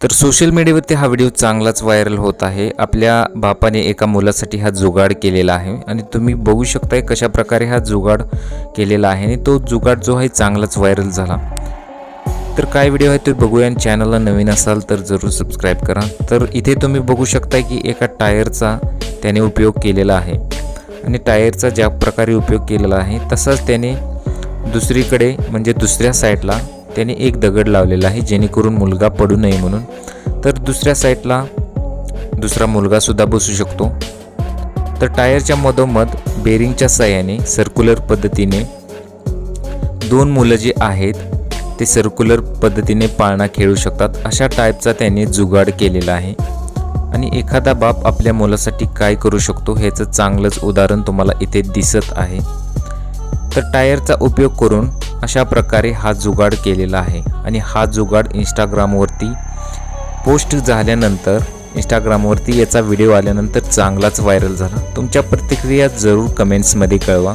तर सोशल मीडियावरती हा व्हिडिओ चांगलाच व्हायरल होत आहे. आपल्या बापाने एका मुलासाठी हा जुगाड केलेला आहे. आणि तुम्ही बघू शकताय कशा प्रकारे हा जुगाड केलेला आहे. आणि तो जुगाड जो आहे चांगलाच व्हायरल झाला. तर काय व्हिडिओ आहे तो बघूया. आणि चॅनलला नवीन असाल तर जरूर सबस्क्राईब करा. तर इथे तुम्ही बघू शकता की एका टायरचा त्याने उपयोग केलेला आहे. आणि टायरचा ज्या प्रकारे उपयोग केलेला आहे तसाच त्याने दुसरीकडे म्हणजे दुसऱ्या साईडला त्याने एक दगड लावलेला आहे जेणेकरून मुलगा पडू नये म्हणून. तर दुसऱ्या साईडला दुसरा मुलगासुद्धा बसू शकतो. तर टायरच्या मधोमध बेरिंगच्या साह्याने सर्क्युलर पद्धतीने दोन मुलं जी आहेत ते सर्क्युलर पद्धतीने पाळणा खेळू शकतात. अशा टाईपचा त्याने जुगाड केलेला आहे. आणि एखादा बाप आपल्या मुलासाठी काय करू शकतो ह्याचं चांगलंच उदाहरण तुम्हाला इथे दिसत आहे. तर टायरचा उपयोग करून अशा प्रकारे हा जुगाड केलेला आहे. आणि हा जुगाड इंस्टाग्रामवरती पोस्ट झाल्यानंतर इंस्टाग्रामवरती याचा व्हिडिओ आल्यानंतर चांगलाच व्हायरल झाला. तुमच्या प्रतिक्रिया जरूर कमेंट्समध्ये कळवा.